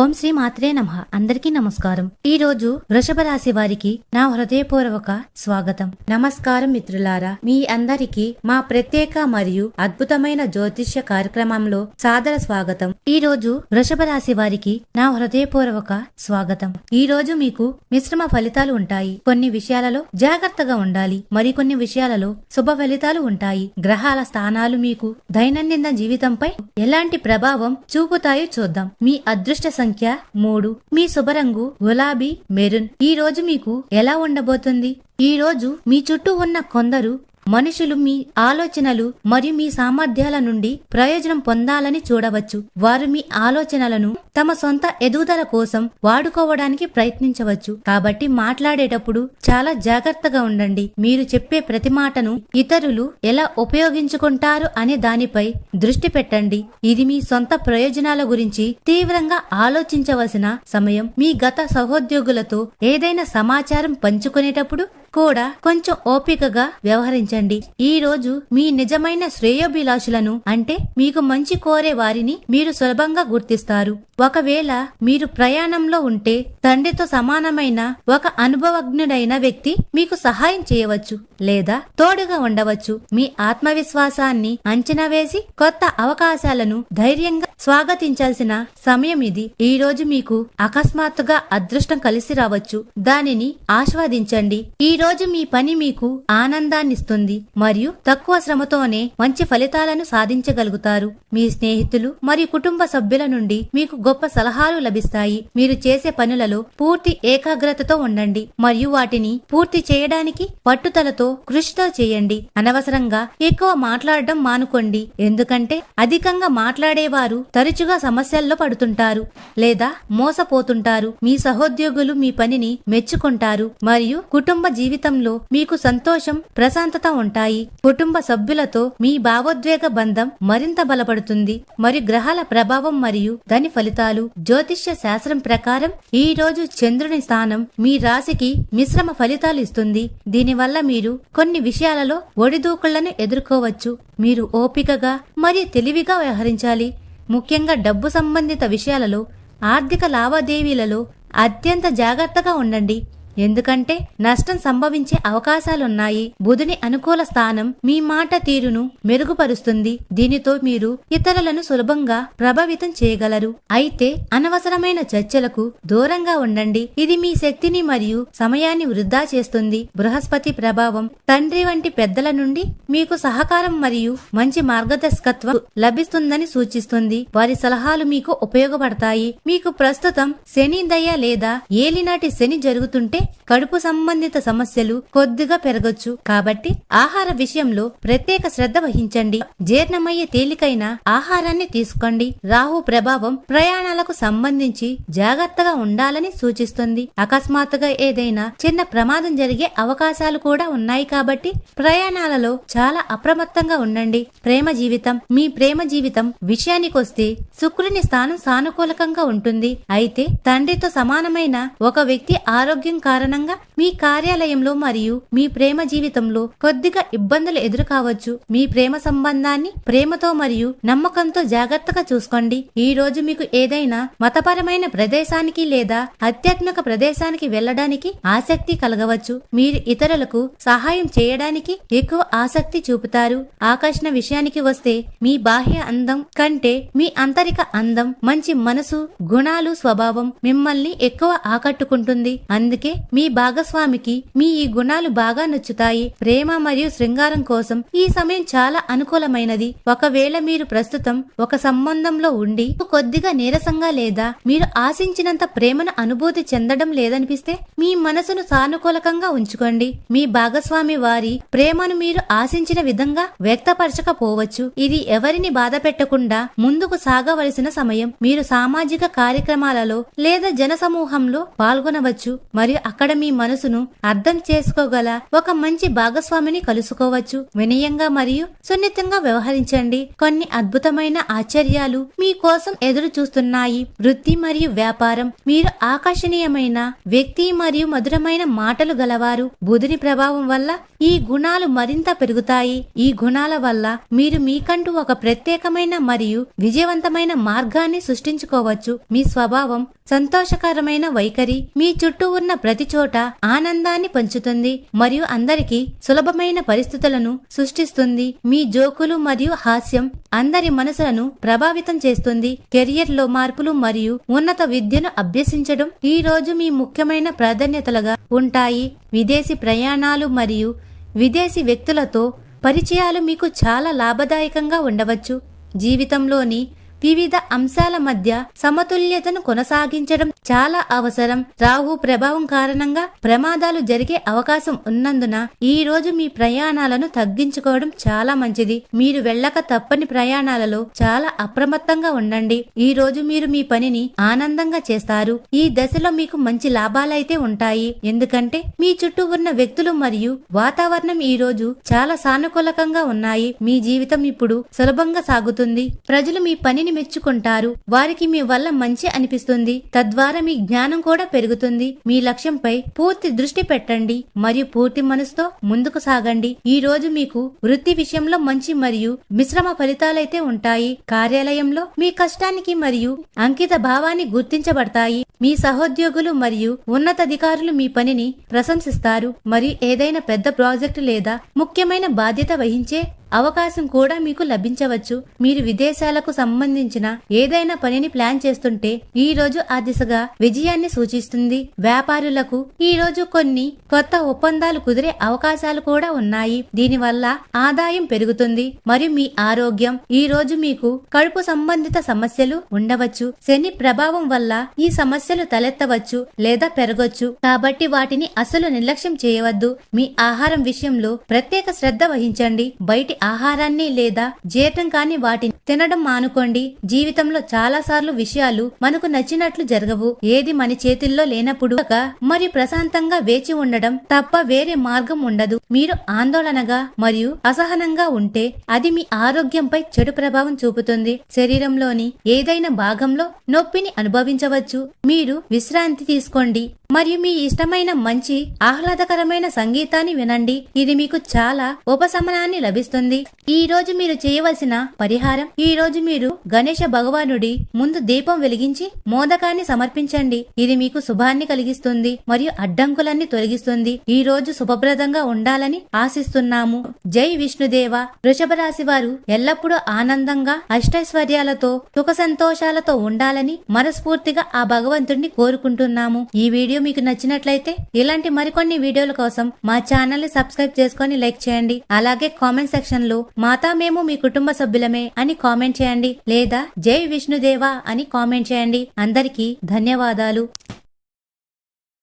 ఓం శ్రీ మాత్రే నమ. అందరికీ నమస్కారం. ఈ రోజు వృషభ రాశి వారికి నా హృదయపూర్వక స్వాగతం. నమస్కారం మిత్రులారా. మీ అందరికీ మా ప్రత్యేక మరియు అద్భుతమైన జ్యోతిష్య కార్యక్రమంలో సాదర స్వాగతం. ఈ రోజు వృషభ రాశి వారికి నా హృదయపూర్వక స్వాగతం. ఈ రోజు మీకు మిశ్రమ ఫలితాలు ఉంటాయి. కొన్ని విషయాలలో జాగ్రత్తగా ఉండాలి. మరికొన్ని విషయాలలో శుభ ఫలితాలు ఉంటాయి. గ్రహాల స్థానాలు మీకు దైనందిన జీవితంపై ఎలాంటి ప్రభావం చూపుతాయో చూద్దాం. మీ అదృష్ట సంఖ్య మూడు. మీ శుభరంగు గులాబీ మెరూన్. ఈ రోజు మీకు ఎలా ఉండబోతుంది? ఈ రోజు మీ చుట్టూ ఉన్న కొందరు మనుషులు మీ ఆలోచనలు మరియు మీ సామర్థ్యాల నుండి ప్రయోజనం పొందాలని చూడవచ్చు. వారు మీ ఆలోచనలను తమ సొంత ఎదుగుదల కోసం వాడుకోవడానికి ప్రయత్నించవచ్చు. కాబట్టి మాట్లాడేటప్పుడు చాలా జాగ్రత్తగా ఉండండి. మీరు చెప్పే ప్రతి మాటను ఇతరులు ఎలా ఉపయోగించుకుంటారు అనే దానిపై దృష్టి పెట్టండి. ఇది మీ సొంత ప్రయోజనాల గురించి తీవ్రంగా ఆలోచించవలసిన సమయం. మీ గత సహోద్యోగులతో ఏదైనా సమాచారం పంచుకునేటప్పుడు కూడా కొంచెం ఓపికగా వ్యవహరించండి. ఈ రోజు మీ నిజమైన శ్రేయోభిలాషులను అంటే మీకు మంచి కోరే వారిని మీరు సులభంగా గుర్తిస్తారు. ఒకవేళ మీరు ప్రయాణంలో ఉంటే తండ్రితో సమానమైన ఒక అనుభవజ్ఞుడైన వ్యక్తి మీకు సహాయం చేయవచ్చు లేదా తోడుగా ఉండవచ్చు. మీ ఆత్మవిశ్వాసాన్ని అంచనా వేసి కొత్త అవకాశాలను ధైర్యంగా స్వాగతించాల్సిన సమయం ఇది. ఈ రోజు మీకు అకస్మాత్తుగా అదృష్టం కలిసి రావచ్చు. దానిని ఆస్వాదించండి. ఈ ఈరోజు మీ పని మీకు ఆనందాన్నిస్తుంది మరియు తక్కువ శ్రమతోనే మంచి ఫలితాలను సాధించగలుగుతారు. మీ స్నేహితులు మరియు కుటుంబ సభ్యుల నుండి మీకు గొప్ప సలహాలు లభిస్తాయి. మీరు చేసే పనులలో పూర్తి ఏకాగ్రతతో ఉండండి మరియు వాటిని పూర్తి చేయడానికి పట్టుదలతో కృషితో చేయండి. అనవసరంగా ఎక్కువ మాట్లాడడం మానుకోండి. ఎందుకంటే అధికంగా మాట్లాడేవారు తరచుగా సమస్యల్లో పడుతుంటారు లేదా మోసపోతుంటారు. మీ సహోద్యోగులు మీ పనిని మెచ్చుకుంటారు మరియు కుటుంబ జీవితం జీవితంలో మీకు సంతోషం ప్రశాంతత ఉంటాయి. కుటుంబ సభ్యులతో మీ భావోద్వేగ బంధం మరింత బలపడుతుంది. మరియు గ్రహాల ప్రభావం మరియు దాని ఫలితాలు జ్యోతిష్య శాస్త్రం ప్రకారం ఈ రోజు చంద్రుని స్థానం మీ రాశికి మిశ్రమ ఫలితాలు ఇస్తుంది. దీనివల్ల మీరు కొన్ని విషయాలలో ఒడిదూకుళ్ళను ఎదుర్కోవచ్చు. మీరు ఓపికగా మరియు తెలివిగా వ్యవహరించాలి. ముఖ్యంగా డబ్బు సంబంధిత విషయాలలో ఆర్థిక లావాదేవీలలో అత్యంత జాగ్రత్తగా ఉండండి. ఎందుకంటే నష్టం సంభవించే అవకాశాలున్నాయి. బుధుని అనుకూల స్థానం మీ మాట తీరును మెరుగుపరుస్తుంది. దీనితో మీరు ఇతరులను సులభంగా ప్రభావితం చేయగలరు. అయితే అనవసరమైన చర్చలకు దూరంగా ఉండండి. ఇది మీ శక్తిని మరియు సమయాన్ని వృధా చేస్తుంది. బృహస్పతి ప్రభావం తండ్రి వంటి పెద్దల నుండి మీకు సహకారం మరియు మంచి మార్గదర్శకత్వం లభిస్తుందని సూచిస్తుంది. వారి సలహాలు మీకు ఉపయోగపడతాయి. మీకు ప్రస్తుతం శని దయ లేదా ఏలినాటి శని జరుగుతుంటే కడుపు సంబంధిత సమస్యలు కొద్దిగా పెరగొచ్చు. కాబట్టి ఆహార విషయంలో ప్రత్యేక శ్రద్ధ వహించండి. జీర్ణమయ్యే తేలికైన ఆహారాన్ని తీసుకోండి. రాహు ప్రభావం ప్రయాణాలకు సంబంధించి జాగ్రత్తగా ఉండాలని సూచిస్తుంది. అకస్మాత్తుగా ఏదైనా చిన్న ప్రమాదం జరిగే అవకాశాలు కూడా ఉన్నాయి కాబట్టి ప్రయాణాలలో చాలా అప్రమత్తంగా ఉండండి. ప్రేమ జీవితం మీ ప్రేమ జీవితం విషయానికొస్తే శుక్రుని స్థానం సానుకూలకంగా ఉంటుంది. అయితే తండ్రితో సమానమైన ఒక వ్యక్తి ఆరోగ్యం కారణంగా కారణంగా మీ కార్యాలయంలో మరియు మీ ప్రేమ జీవితంలో కొద్దిగా ఇబ్బందులు ఎదురుకావచ్చు. మీ ప్రేమ సంబంధాన్ని ప్రేమతో మరియు నమ్మకంతో జాగ్రత్తగా చూసుకోండి. ఈ రోజు మీకు ఏదైనా మతపరమైన ప్రదేశానికి లేదా ఆధ్యాత్మిక ప్రదేశానికి వెళ్ళడానికి ఆసక్తి కలగవచ్చు. మీరు ఇతరులకు సహాయం చేయడానికి ఎక్కువ ఆసక్తి చూపుతారు. ఆకర్షణ విషయానికి వస్తే మీ బాహ్య అందం కంటే మీ ఆంతరిక అందం మంచి మనసు గుణాలు స్వభావం మిమ్మల్ని ఎక్కువ ఆకట్టుకుంటుంది. అందుకే మీ భాగస్వామికి మీ ఈ గుణాలు బాగా నచ్చుతాయి. ప్రేమ మరియు శృంగారం కోసం ఈ సమయం చాలా అనుకూలమైనది. ఒకవేళ మీరు ప్రస్తుతం ఒక సంబంధంలో ఉండి కొద్దిగా నీరసంగా లేదా మీరు ఆశించినంత ప్రేమను అనుభూతి చెందడం లేదనిపిస్తే మీ మనసును సానుకూలకంగా ఉంచుకోండి. మీ భాగస్వామి వారి ప్రేమను మీరు ఆశించిన విధంగా వ్యక్తపరచకపోవచ్చు. ఇది ఎవరిని బాధ పెట్టకుండా ముందుకు సాగవలసిన సమయం. మీరు సామాజిక కార్యక్రమాలలో లేదా జన సమూహంలో పాల్గొనవచ్చు. మరియు అక్కడ మీ మనసును అర్థం చేసుకోగల ఒక మంచి భాగస్వామిని కలుసుకోవచ్చు. వినయంగా మరియు సున్నితంగా వ్యవహరించండి. కొన్ని అద్భుతమైన ఆశ్చర్యాలు మీ కోసం ఎదురు చూస్తున్నాయి. వృత్తి మరియు వ్యాపారం మీరు ఆకర్షణీయమైన వ్యక్తి మరియు మధురమైన మాటలు గలవారు. బుధుని ప్రభావం వల్ల ఈ గుణాలు మరింత పెరుగుతాయి. ఈ గుణాల వల్ల మీరు మీకంటూ ఒక ప్రత్యేకమైన మరియు విజయవంతమైన మార్గాన్ని సృష్టించుకోవచ్చు. మీ స్వభావం సంతోషకరమైన వైఖరి మీ చుట్టూ ఉన్న ప్రతి చోట ఆనందాన్ని పంచుతుంది మరియు అందరికీ సులభమైన పరిస్థితులను సృష్టిస్తుంది. మీ జోకులు మరియు హాస్యం అందరి మనసులను ప్రభావితం చేస్తుంది. కెరియర్లో మార్పులు మరియు ఉన్నత విద్యను అభ్యసించడం ఈ రోజు మీ ముఖ్యమైన ప్రాధాన్యతలుగా ఉంటాయి. విదేశీ ప్రయాణాలు మరియు విదేశీ వ్యక్తులతో పరిచయాలు మీకు చాలా లాభదాయకంగా ఉండవచ్చు. జీవితంలోని వివిధ అంశాల మధ్య సమతుల్యతను కొనసాగించడం చాలా అవసరం. రాహు ప్రభావం కారణంగా ప్రమాదాలు జరిగే అవకాశం ఉన్నందున ఈ రోజు మీ ప్రయాణాలను తగ్గించుకోవడం చాలా మంచిది. మీరు వెళ్ళక తప్పని ప్రయాణాలలో చాలా అప్రమత్తంగా ఉండండి. ఈ రోజు మీరు మీ పనిని ఆనందంగా చేస్తారు. ఈ దశలో మీకు మంచి లాభాలైతే ఉంటాయి. ఎందుకంటే మీ చుట్టూ ఉన్న వ్యక్తులు మరియు వాతావరణం ఈ రోజు చాలా సానుకూలకంగా ఉన్నాయి. మీ జీవితం ఇప్పుడు సులభంగా సాగుతుంది. ప్రజలు మీ పనిని మెచ్చుకుంటారు. వారికి మీ వల్ల మంచి అనిపిస్తుంది. తద్వారా మీ జ్ఞానం కూడా పెరుగుతుంది. మీ లక్ష్యంపై పూర్తి దృష్టి పెట్టండి. మరియు పూర్తి మనసుతో ముందుకు సాగండి. ఈ రోజు మీకు వృత్తి విషయంలో మంచి మరియు మిశ్రమ ఫలితాలైతే ఉంటాయి. కార్యాలయంలో మీ కష్టానికి మరియు అంకిత భావాన్ని గుర్తించబడతాయి. మీ సహోద్యోగులు మరియు ఉన్నతాధికారులు మీ పనిని ప్రశంసిస్తారు. మరియు ఏదైనా పెద్ద ప్రాజెక్టు లేదా ముఖ్యమైన బాధ్యత వహించే అవకాశం కూడా మీకు లభించవచ్చు. మీరు విదేశాలకు సంబంధించిన ఏదైనా పనిని ప్లాన్ చేస్తుంటే ఈ రోజు ఆ దిశగా విజయాన్ని సూచిస్తుంది. వ్యాపారులకు ఈ రోజు కొన్ని కొత్త ఒప్పందాలు కుదిరే అవకాశాలు కూడా ఉన్నాయి. దీనివల్ల ఆదాయం పెరుగుతుంది. మరియు మీ ఆరోగ్యం ఈ రోజు మీకు కడుపు సంబంధిత సమస్యలు ఉండవచ్చు. శని ప్రభావం వల్ల ఈ సమస్యలు తలెత్తవచ్చు లేదా పెరగొచ్చు. కాబట్టి వాటిని అసలు నిర్లక్ష్యం చేయవద్దు. మీ ఆహారం విషయంలో ప్రత్యేక శ్రద్ధ వహించండి. బయటి ఆహారాన్ని లేదా జీర్ణం కాని వాటిని తినడం మానుకోండి. జీవితంలో చాలా సార్లు విషయాలు మనకు నచ్చినట్లు జరగవు. ఏది మన చేతుల్లో లేనప్పుడు ఒక ప్రశాంతంగా వేచి ఉండడం తప్ప వేరే మార్గం ఉండదు. మీరు ఆందోళనగా మరియు అసహనంగా ఉంటే అది మీ ఆరోగ్యంపై చెడు ప్రభావం చూపుతుంది. శరీరంలోని ఏదైనా భాగంలో నొప్పిని అనుభవించవచ్చు. మీరు విశ్రాంతి తీసుకోండి. మరియు మీ ఇష్టమైన మంచి ఆహ్లాదకరమైన సంగీతాన్ని వినండి. ఇది మీకు చాలా ఉపశమనాన్ని లభిస్తుంది. ఈ రోజు మీరు చేయవలసిన పరిహారం ఈ రోజు మీరు గణేష భగవానుడి ముందు దీపం వెలిగించి మోదకాన్ని సమర్పించండి. ఇది మీకు శుభాన్ని కలిగిస్తుంది మరియు అడ్డంకులన్నీ తొలగిస్తుంది. ఈ రోజు శుభప్రదంగా ఉండాలని ఆశిస్తున్నాము. జై విష్ణుదేవ. వృషభ రాశి వారు ఎల్లప్పుడూ ఆనందంగా అష్టైశ్వర్యాలతో సుఖ సంతోషాలతో ఉండాలని మనస్ఫూర్తిగా ఆ భగవంతుడిని కోరుకుంటున్నాము. ఈ వీడియో మీకు నచ్చినట్లయితే ఇలాంటి మరికొన్ని వీడియోల కోసం మా ఛానల్ని సబ్స్క్రైబ్ చేసుకొని లైక్ చేయండి. అలాగే కామెంట్ సెక్షన్ సెక్షన్లో మాతా మేము మీ కుటుంబ సభ్యులమే అని కామెంట్ చేయండి లేదా జై విష్ణుదేవా అని కామెంట్ చేయండి. అందరికీ ధన్యవాదాలు.